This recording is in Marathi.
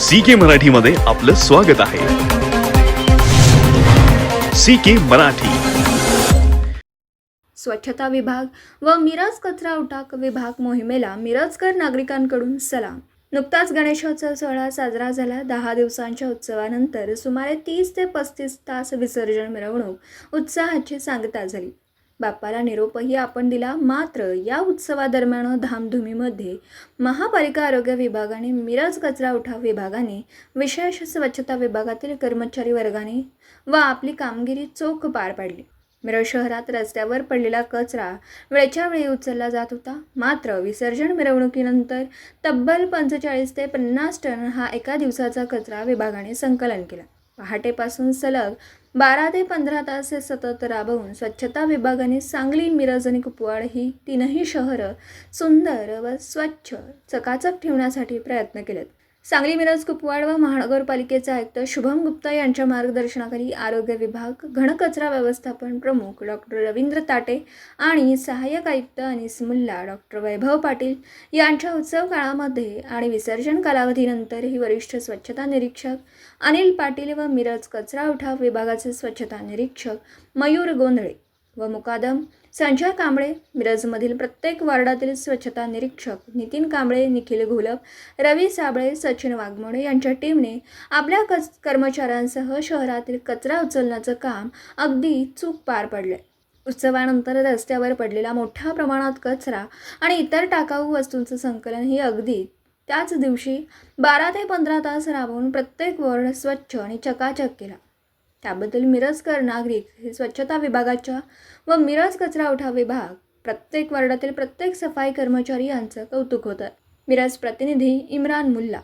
सी के मराठीमध्ये आपलं स्वागत आहे. C K Marathi. स्वच्छता विभाग व मिरज कचरा उठाक विभाग मोहिमेला मिरजकर नागरिकांकडून सलाम. नुकताच गणेशोत्सव सोहळा साजरा झाला. दहा दिवसांच्या उत्सवानंतर सुमारे तीस ते पस्तीस तास विसर्जन मिरवणूक उत्साहाची सांगता झाली. बाप्पाला निरोपही आपण दिला मात्र या उत्सवादरम्यान धामधुमीमध्ये महापालिका आरोग्य विभागाने मिरज कचरा उठाव विभागाने विशेष स्वच्छता विभागातील कर्मचारी वर्गाने व आपली कामगिरी चोख पार पाडली. मिरज शहरात रस्त्यावर पडलेला कचरा वेळच्या वेळी उचलला जात होता. मात्र विसर्जन मिरवणुकीनंतर तब्बल पंचेचाळीस ते पन्नास टन हा एका दिवसाचा कचरा विभागाने संकलन केला. पहाटेपासून सलग बारा ते पंधरा तास सतत राबवून स्वच्छता विभागाने सांगली मिरज आणि कुपवाड ही तीनही शहरं सुंदर व स्वच्छ चकाचक ठेवण्यासाठी प्रयत्न केलेत. सांगली मिरज कुपवाड व महानगरपालिकेचे आयुक्त शुभम गुप्ता यांच्या मार्गदर्शनाखाली आरोग्य विभाग घनकचरा व्यवस्थापन प्रमुख डॉक्टर रवींद्र ताटे आणि सहाय्यक आयुक्त अनिस मुल्ला डॉक्टर वैभव पाटील यांच्या उत्सव काळामध्ये आणि विसर्जन कालावधीनंतरही वरिष्ठ स्वच्छता निरीक्षक अनिल पाटील व मिरज कचरा उठाव विभागाचे स्वच्छता निरीक्षक मयूर गोंधळे व मुकादम. संजय कांबळे मिरजमधील प्रत्येक वार्डातील स्वच्छता निरीक्षक नितीन कांबळे निखिल घोलप रवी साबळे सचिन वाघमोडे यांच्या टीमने आपल्या कच कर्मचाऱ्यांसह शहरातील कचरा उचलण्याचं काम अगदी चूक पार पडले उत्सवानंतर रस्त्यावर पडलेला मोठ्या प्रमाणात कचरा आणि इतर टाकाऊ वस्तूंचं संकलन ही अगदी त्याच दिवशी बारा ते पंधरा तास राबवून प्रत्येक वॉर्ड स्वच्छ आणि चकाचक केला. त्याबद्दल मिरजकर नागरिक हे स्वच्छता विभागाच्या व मिरज कचरा उठाव विभाग प्रत्येक वार्डातील प्रत्येक सफाई कर्मचारी यांचं कौतुक होतं. मिरज प्रतिनिधी इम्रान मुल्ला.